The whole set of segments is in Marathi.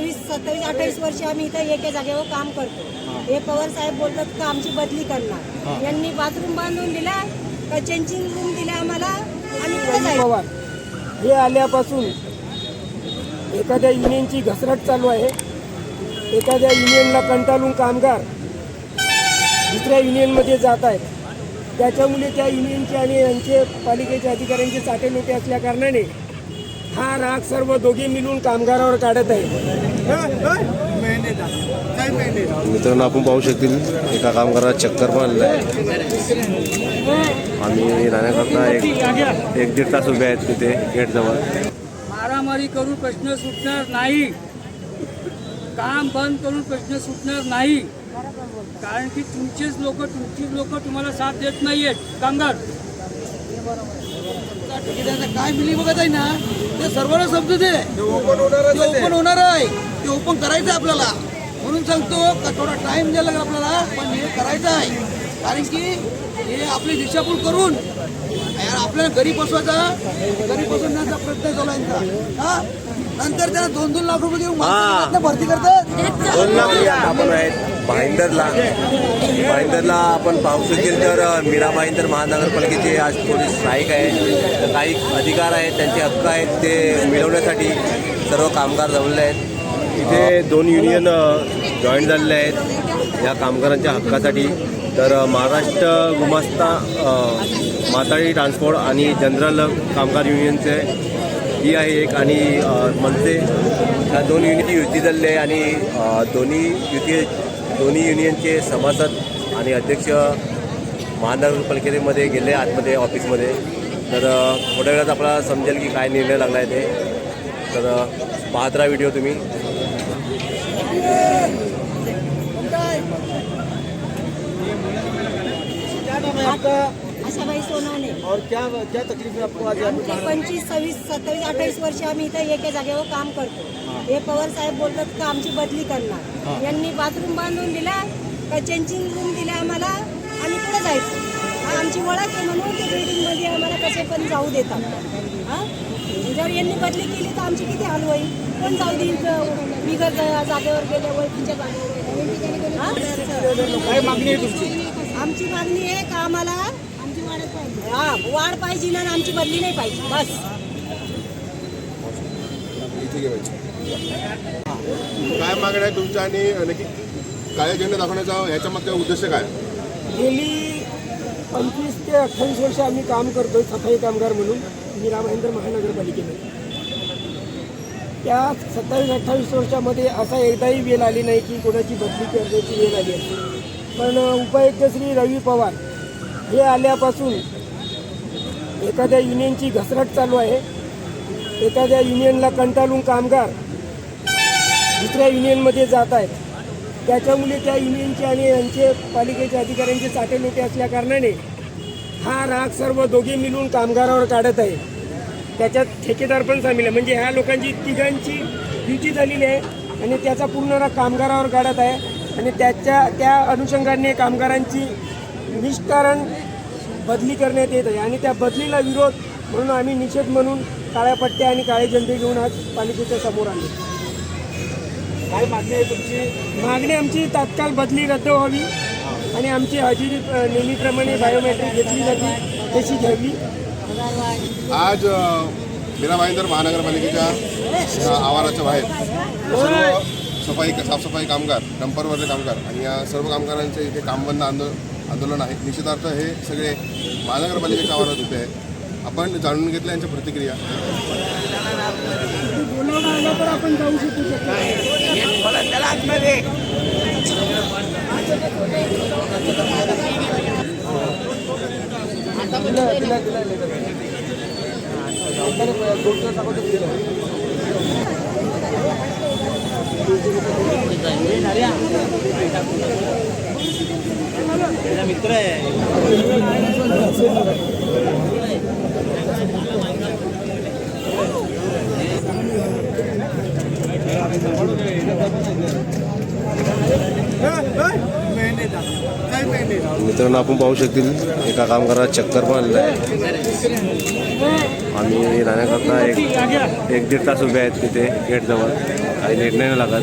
सव्वीस सत्तावीस अठ्ठावीस वर्ष आम्ही इथं एका जागेवर काम करतो. हे पवार साहेब बोलतात का आमची बदली करणार? यांनी बाथरूम बांधून दिला का चेंजिंग रूम दिला आम्हाला? आम्ही जायचं. पवार हे आल्यापासून एखाद्या युनियनची घसरट चालू आहे. एखाद्या युनियनला कंटाळून कामगार दुसऱ्या युनियनमध्ये जात आहेत. त्याच्यामुळे त्या युनियनचे आणि यांचे पालिकेच्या अधिकाऱ्यांचे साठे लोटे असल्या कारणाने हा राग सर्व दोघे मिळून कामगारावर काढत आहे मित्रांनो आपण पाहू शकतील एका कामगाराला चक्कर मारलं आहे आम्ही राहण्याकरता एक एक दीड तास उभे आहेत तिथे गेटजवळ मारामारी करून प्रश्न सुटणार नाही. काम बंद करून प्रश्न सुटणार नाही. कारण की तुमचेच लोक तुमचीच लोक तुम्हाला साथ देत नाहीयेत. कामगार. ठेकेदारांना काय मिली बघत आहे ना ते सर्वांना समजू दे. ते ओपन होणार आहे ते. ओपन करायचं आहे आपल्याला. म्हणून सांगतो का थोडा टाइम द्यायला लागेल आपल्याला पण हे करायचं आहे. कारण की हे आपली दिशाभूल करून यार आपल्याला घरी बसवायचा घरी बसवण्याचा प्रयत्न चालू आहे यांचा. हा? नंतर त्याला दोन दोन लाख रुपये देऊन माणसाला भरती करतात. दोन लाख रुपये आपण आहेत. भाईंदरला भाईंदरला आपण पाहू शकेल तर मीरा भाईंदर महानगरपालिकेचे आज थोडी स्ट्राईक आहे. तर काही अधिकार आहेत त्यांचे हक्क आहेत ते मिळवण्यासाठी सर्व कामगार जमले आहेत. इथे दोन युनियन जॉईन झालेले आहेत या कामगारांच्या हक्कासाठी. तर महाराष्ट्र गुमास्ता माताळी ट्रान्सपोर्ट आणि जनरल कामगार युनियनचे ही आहे एक आणि मनसे. ह्या दोन युनिटी युती झालेली आहे आणि दोन्ही युती दोन्ही युनियनचे सभासद आणि अध्यक्ष महानगरपालिकेमध्ये गेले आतमध्ये ऑफिसमध्ये. तर थोड्या वेळात आपल्याला समजेल की काय निर्णय लागला आहे ते. तर पाहत राहा व्हिडिओ तुम्ही. आता आशाबाई सोनवणे और क्या क्या तकलीफ है आपको आज आमची पंचवीस सव्वीस सत्तावीस अठ्ठावीस वर्ष आम्ही इथं एका जागेवर काम करतो. हे. पवार साहेब बोलतात का आमची बदली करणार? यांनी बाथरूम बांधून दिला का चेंजिंग रूम दिला आम्हाला आम्ही कुठे जायचं. आमची ओळख आहे म्हणून ते बिल्डिंगमध्ये आम्हाला कसे पण जाऊ देतात. हा? जर यांनी बदली केली तर आमची किती हाल होईल? कोण जाऊ देईल बिगर जागेवर गेल्या ओळखीच्या जागेवर? काय मागणी आहे तुमची? आमची मागणी आहे का आम्हाला हा वाढ पाहिजे ना आमची बदली नाही पाहिजे. बस. काय मागण्या आहे तुमच्या आणि नक्की काळे झेंडे दाखवण्याचा ह्याच्या मागचा उद्देश काय? गेली पंचवीस ते अठ्ठावीस वर्ष आम्ही काम करतोय सफाई कामगार म्हणून मीरा महेंद्र महानगरपालिकेमध्ये. त्या सत्तावीस अठ्ठावीस वर्षामध्ये असा एकदाही वेळ आली नाही की कोणाची बदली करण्याची वेळ आली पण उपायुक्त श्री रवी पवार हे आल्यापासून एखाद्या युनियनची घसरट चालू आहे. एखाद्या युनियनला कंटाळून कामगार दुसऱ्या युनियनमध्ये जात आहेत. त्याच्यामुळे त्या युनियनचे आणि यांचे पालिकेचे अधिकाऱ्यांचे साठे लोटे असल्या कारणाने हा राग सर्व दोघे मिळून कामगारावर काढत आहे. त्याच्यात ठेकेदार पण सामील आहे. म्हणजे ह्या लोकांची तिघांची युती झालेली आहे आणि त्याचा पूर्ण राग कामगारावर काढत आहे. आणि त्याच्या त्या अनुषंगाने कामगारांची निष्कारण बदली करण्यात येत आहे. आणि त्या बदलीला विरोध म्हणून आम्ही निषेध म्हणून काळ्या पट्ट्या आणि काळे झेंडे घेऊन आज पालिकेच्या समोर आले. काय मागणी आहे तुमची? मागणी आमची तात्काळ बदली रद्द व्हावी आणि आमची हजेरी नेहमीप्रमाणे बायोमेट्रिक घेतली जाते तशी घ्यावी. आज मीरा भाईंदर महानगरपालिकेच्या आवाराच्या बाहेर सर्व सफाई साफसफाई कामगार डंपरवरचे कामगार आणि या सर्व कामगारांचे इथे कामबंद आंदोलन आंदोलन आहे. निश्चितार्थ हे सगळे महानगरपालिकेच्या आवारात होते आपण जाणून घेतल्या यांच्या प्रतिक्रिया. मित्रांनो आपण पाहू शकतील एका कामगाराला चक्कर पण आलेला आहे. आणि राहण्याकरता एक एक दीड तास उभे आहेत तिथे गेट जवळ काही लेट नाही लागत.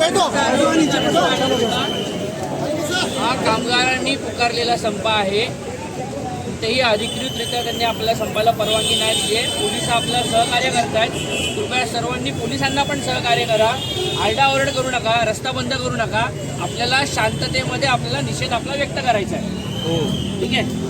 कामगारांनी पुकारलेला संप आहे. तेही अधिकृतरित्या त्यांनी आपल्या संपाला परवानगी नाही दिली आहे. पोलीस आपलं सहकार्य करत आहेत कृपया सर्वांनी पोलिसांना पण सहकार्य करा. आरडाओरड करू नका रस्ता बंद करू नका. आपल्याला शांततेमध्ये आपल्याला निषेध आपला व्यक्त करायचा आहे. ठीक आहे?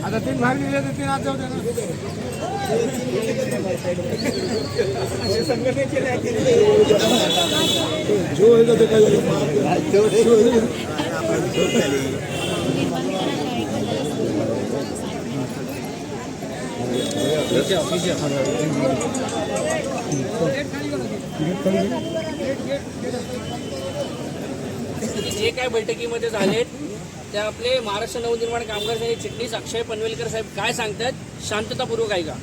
आता तीन भाग दिले तर तीन आज जाऊ द्या जे काय बैठकीमध्ये झालेत ते आपले महाराष्ट्र नवनिर्माण कामगार हे चिटणीस अक्षय पनवेलकर साहेब काय सांगतात? शांततापूर्वक ऐका.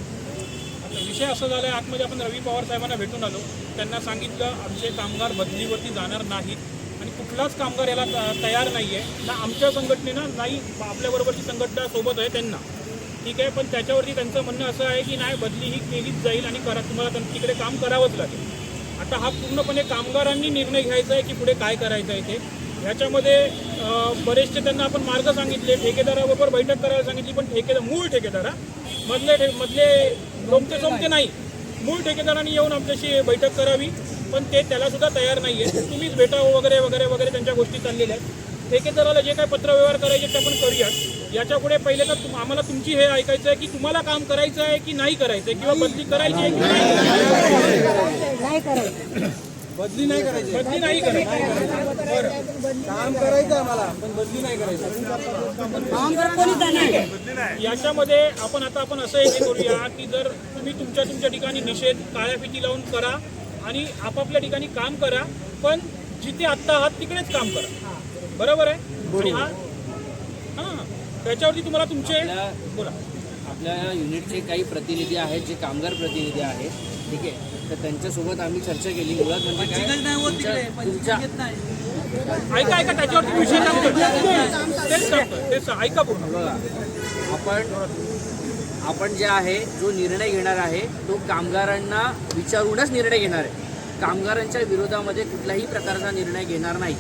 विषय असं झाला आहे आतमध्ये आपण रवी पवार साहेबांना भेटून आलो. त्यांना सांगितलं आमचे कामगार बदलीवरती जाणार नाहीत आणि कुठलाच कामगार याला त- तयार नाही आहे ना आमच्या संघटनेनं नाही आपल्याबरोबरची संघटना सोबत आहे त्यांना. ठीक आहे पण त्याच्यावरती त्यांचं म्हणणं असं आहे की नाही बदली ही केलीच जाईल आणि करा तुम्हाला तिकडे काम करावंच लागेल. आता हा पूर्णपणे कामगारांनी निर्णय घ्यायचा आहे की पुढे काय करायचं आहे ते? ह्याच्यामध्ये बरेचसे त्यांना आपण मार्ग सांगितले ठेकेदाराबरोबर बैठक करायला सांगितली पण ठेकेदार मूळ ठेकेदारा मधले ठे मधले लोमते सोमते नाही. मूळ ठेकेदारांनी येऊन आमच्याशी बैठक करावी पण ते त्याला सुद्धा तयार नाही आहे तुम्हीच भेटावं वगैरे वगैरे वगैरे त्यांच्या गोष्टी चाललेल्या आहेत. ठेकेदाराला जे काही पत्रव्यवहार करायचे ते आपण करूयात. याच्यापुढे पहिले तर तुम- आम्हाला तुमची हे ऐकायचं आहे की तुम्हाला काम करायचं आहे की नाही करायचं आहे किंवा बदली करायची आहे की नाही करायचं. बदली नाही करायची. बदली नाही करायची. काम करायचं आम्हाला पण बदली नाही करायचं. याच्यामध्ये आपण आता आपण असं एक करूया की जर तुम्ही तुमच्या तुमच्या ठिकाणी निषेध काळ्या फिती लावून करा आणि आपापल्या ठिकाणी काम करा पण जिथे आत्ता आहात तिकडेच काम करा. बरोबर आहे? आणि हा हां. त्याच्यावरती तुम्हाला तुमचे बोला आपल्या युनिटचे काही प्रतिनिधी आहेत जे कामगार प्रतिनिधी आहेत. ठीक आहे? तर त्यांच्यासोबत आम्ही चर्चा केली. मुळात म्हणजे काय? तुमच्या- तुमच्या ऐका ऐका त्याच्यावरती विषय सांगतो तेच सांगतो तेच सांग- ऐका पूर्ण बघा आपण आपण जे आहे जो निर्णय घेणार आहे तो कामगारांना विचारूनच निर्णय घेणार आहे. कामगारांच्या विरोधामध्ये कुठल्याही प्रकारचा निर्णय घेणार नाही.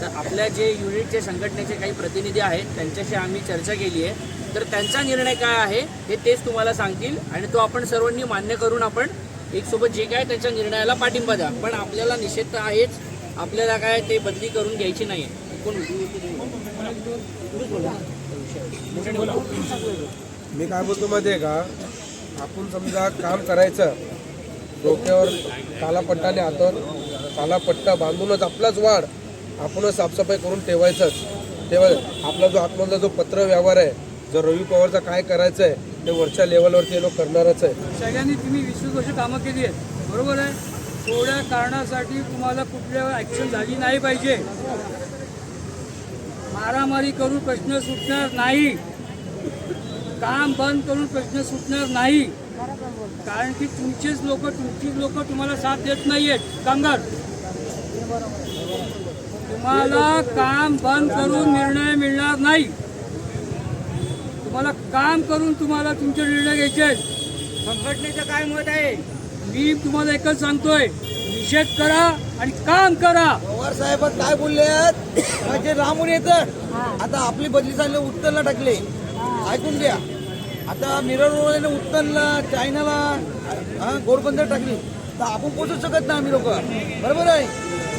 तर आपल्या जे युनिटचे संघटनेचे काही प्रतिनिधी आहेत त्यांच्याशी आम्ही चर्चा केली आहे. तर त्यांचा निर्णय काय आहे हे तेच तुम्हाला सांगतील आणि तो आपण सर्वांनी मान्य करून आपण एक सोबत जे काय त्यांच्या निर्णयाला पाठिंबा द्या. पण आपल्याला निषेध तर आहेच. आपल्याला काय ते बदली करून घ्यायची नाही कोण? मी काय बोलतो माहिती आहे का? आपण समजा काम करायचं. डोक्यावर कालापट्टाने हातात कालापट्टा बांधूनच आपलाच वाढ आपणच साफसफाई करून ठेवायचंच. तेव्हा आपला जो आतमधला जो पत्र व्यवहार आहे जर रवी पवारचा काय करायचं आहे ते वरच्या लेवलवरती हे लोक करणारच आहे सगळ्यांनी तुम्ही वीस वीस वर्ष कामं केली आहेत. बरोबर आहे? थोड्या कारणासाठी तुम्हाला कुठल्या ॲक्शन झाली नाही पाहिजे. मारामारी करून प्रश्न सुटणार नाही. काम बंद करून प्रश्न सुटणार नाही. कारण की तुमचेच लोक तुमचीच लोक तुम्हाला साथ देत नाही आहेत कामगार. तुम्हाला काम बंद करून निर्णय मिळणार नाही. तुम्हाला काम करून तुम्हाला तुमचे निर्णय घ्यायचे आहेत. संघटनेचं काय मत आहे? मी तुम्हाला एकच सांगतोय निषेध करा आणि काम करा. पवार साहेब काय बोलले म्हणजे रामून येतात. आता आपली बदली झाली उत्तरला टाकले. ऐकून घ्या. आता मिरर रोडने उत्तरला चायनाला हा, घोडबंदर टाकली. तर आपण पोचू शकत नाही आम्ही लोक. बरोबर आहे?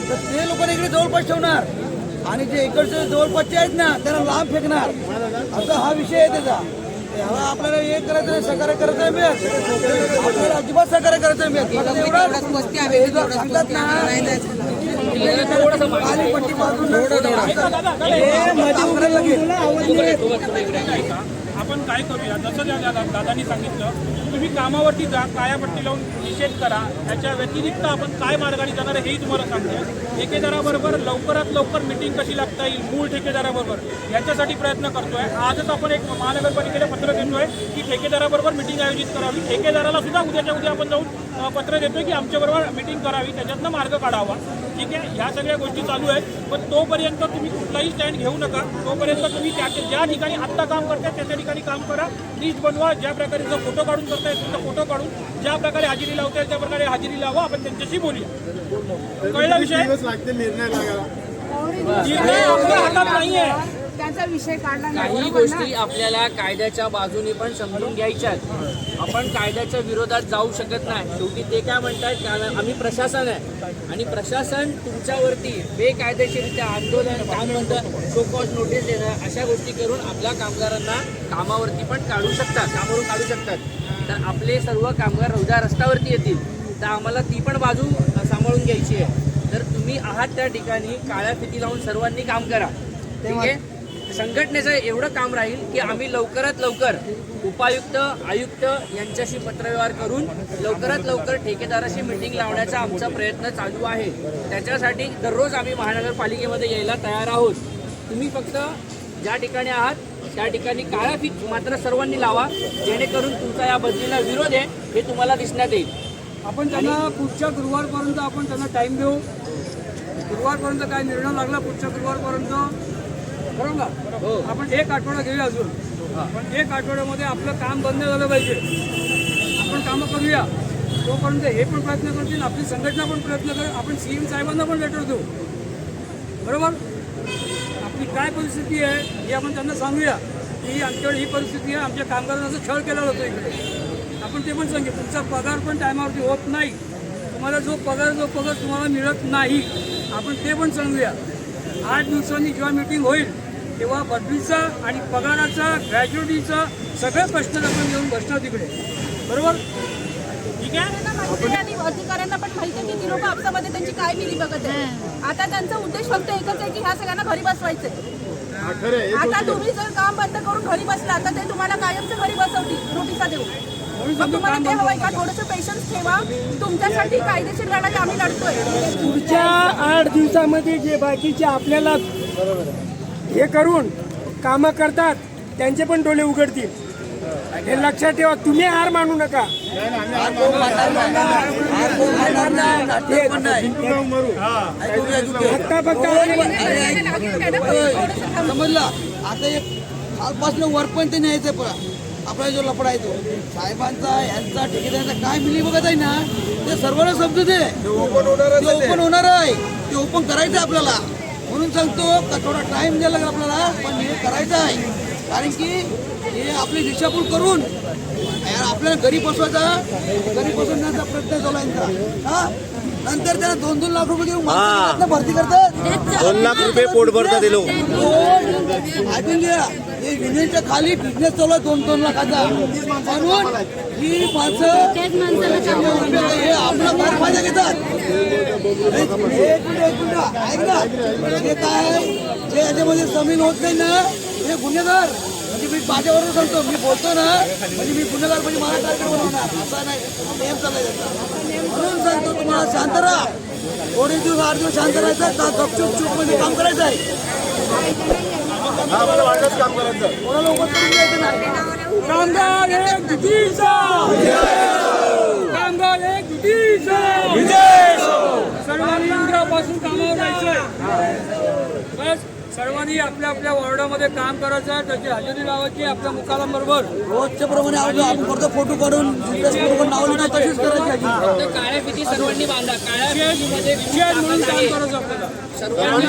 तर ते लोक इकडे जवळपास ठेवणार. आणि जे इकडचे जवळपासचे आहेत ना त्यांना लांब फेकणार. असा हा विषय आहे त्याचा. ह्याला आपल्याला हे करायचं नाही, सहकार्य करायचं नाही मिळत. आपल्याला अजिबात सहकार्य करायचं नाही मिळत. एवढं हे जो सांगतात ना. हे उघडायला लागेल. आपण काय करूया? जसं दादानी सांगितलं तुम्ही कामावरती जा कायापट्टी लावून निषेध करा. त्याच्या व्यतिरिक्त आपण काय मार्गाने जाणार आहे हेही तुम्हाला सांगते. ठेकेदाराबरोबर लवकरात लवकर मिटिंग कशी लागता येईल मूळ ठेकेदाराबरोबर याच्यासाठी प्रयत्न करतोय. आजच आपण एक महानगरपालिकेला पत्र देतोय की ठेकेदाराबरोबर मिटिंग आयोजित करावी. ठेकेदाराला सुद्धा उद्याच्या उद्या आपण जाऊन पत्र देतोय की आमच्याबरोबर मिटिंग करावी त्याच्यातनं मार्ग काढावा. ठीक आहे? ह्या सगळ्या गोष्टी चालू आहेत. पण तोपर्यंत तुम्ही कुठलाही स्टँड घेऊ नका. तोपर्यंत तुम्ही त्या ज्या ठिकाणी आत्ता काम करताय त्या त्या ठिकाणी काम करा. लिस्ट बनवा. ज्या प्रकारे जर फोटो काढून करताय तुमचा फोटो काढून ज्या प्रकारे हजेरी लावताय त्या प्रकारे हजेरी लावा. आपण त्यांच्याशी बोलूया. कळला विषय? निर्णय आपल्या हातात नाही आहे त्यांचा विषय काढला काही गोष्टी आपल्याला कायद्याच्या बाजूने पण समजून घ्यायच्या आपण कायद्याच्या विरोधात जाऊ शकत नाही. शेवटी ते काय म्हणतात? कारण आम्ही प्रशासन आहे. आणि प्रशासन तुमच्यावरती बेकायदेशीरित्या आंदोलन काय म्हणतं? शोकॉज नोटीस देणं अशा गोष्टी करून आपल्या कामगारांना कामावरती पण काढू शकतात. कामावरून काढू शकतात. तर आपले सर्व कामगार रोजा रस्त्यावरती येतील. तर आम्हाला ती पण बाजू सांभाळून घ्यायची आहे. तर तुम्ही आहात त्या ठिकाणी काळ्या फिती लावून सर्वांनी काम करा. ठीक आहे? संघटनेचं एवढं काम राहील की आम्ही लवकरात लवकर उपायुक्त आयुक्त यांच्याशी पत्रव्यवहार करून लवकरात लवकर ठेकेदाराशी मिटिंग लावण्याचा आमचा प्रयत्न चालू आहे. त्याच्यासाठी दररोज आम्ही महानगरपालिकेमध्ये यायला तयार आहोत. तुम्ही फक्त ज्या ठिकाणी आहात त्या ठिकाणी काळा फीत मात्र सर्वांनी लावा जेणेकरून तुमचा या बदलीला विरोध आहे हे तुम्हाला दिसण्यात येईल. आपण त्यांना पुढच्या गुरुवारपर्यंत आपण त्यांना टाइम देऊ. गुरुवारपर्यंत काय निर्णय लागला पुढच्या गुरुवारपर्यंत? बरोबर का? आपण एक आठवडा घेऊया अजून. पण एक आठवड्यामध्ये आपलं काम बंद झालं पाहिजे. आपण कामं करूया. तोपर्यंत हे पण प्रयत्न करतील आपली संघटना पण प्रयत्न करेल आपण सी एम साहेबांना पण लेटर देऊ. बरोबर? आपली काय परिस्थिती आहे हे आपण त्यांना सांगूया. की आमच्याकडे ही परिस्थिती आहे आमच्या कामगारांना असं छळ केला जातो इकडे. आपण ते पण सांगू. तुमचा पगार पण टायमावरती होत नाही. तुम्हाला जो पगार जो पगार तुम्हाला मिळत नाही आपण ते पण सांगूया. आठ दिवसांनी जेव्हा मिटिंग होईल तेव्हा बदलीचा आणि पगाराचा ग्रॅज्युएटीचा सगळे प्रश्न आपण घेऊन बसणार तिकडे. बरोबर? ठीक आहे? आणि अधिकाऱ्यांना पण माहिती आहे की ती लोक आपसामध्ये त्यांची काय मिली बघत आहे. आता त्यांचा उद्देश फक्त एकच आहे की ह्या सगळ्यांना घरी बसवायचंय. आता तुम्ही जर काम बंद करून घरी बसला तर ते तुम्हाला कायमचं घरी बसवतील नोटिसा देऊ तुम्हाला ते हवंय का? थोडंसं पेशन्स ठेवा. तुमच्यासाठी कायदेशीर लढाई आम्ही लढतोय. पुढच्या आठ दिवसामध्ये जे बाकीचे आपल्याला हे करून कामं करतात त्यांचे पण डोळे उघडतील. हे लक्षात ठेवा तुम्ही हार मानू नका. फक्त फक्त समजलं? आता एक खालपासून वरपर्यंत न्यायचं पण. आपला जो लपडा आहे तो. साहेबांचा यांचा ठेकेदारांचा काय मिली बघत आहे ना? ते सर्वांना समजू दे. ओपन होणार आहे. ते ओपन करायचं आपल्याला. म्हणून सांगतो का थोडा टाइम द्यायला लागेल आपल्याला पण हे करायचं आहे. कारण की हे आपली दिशाभूल करून यार आपल्याला घरी बसवायचा घरी बसवण्याचा प्रयत्न यांचा. हा? नंतर त्याला दोन दोन लाख रुपये माणसं भरती करतात. दोन लाख रुपये पोट भरतात दोन ऐकून घ्या. हे युनियनच्या खाली बिझनेस चालू आहे दोन दोन लाखाचा. म्हणून ही माणसं हे आपला गैरफायदा घेतात. एक मिनिट, एक मिनिट, ऐक ना. हे काय? जे याच्यामध्ये जमीन होत नाही ना हे गुन्हेगार. म्हणजे मी माझ्याबरोबर सांगतो मी बोलतो ना म्हणजे मी गुन्हेगार म्हणजे मला टार्गेट बनवणार असं नाही. नेम चाललाय म्हणून सांगतो तुम्हाला शांत राहा. थोडे दिवस आठ दिवस शांत राहायचं. गपचूप चूपमध्ये काम करायचं आहे कोणाला उभं करून द्यायचं नाही कामगार एक जुटीचा कामगार एक जुटीचा सर्वांनी उद्यापासून कामावर जायचंय. बस सर्वांनी आपल्या आपल्या वॉर्डामध्ये काम करायचं त्याची हजेरी लावायची आपल्या मुकालांबरोबर. रोजच्या प्रमाणे आपण फोटो काढून नाव लिहिणं तशीच करायची काळ्या सर्वांनी बांधा. काळ्या म्हणून काम करायचं आपल्याला. सर्वांनी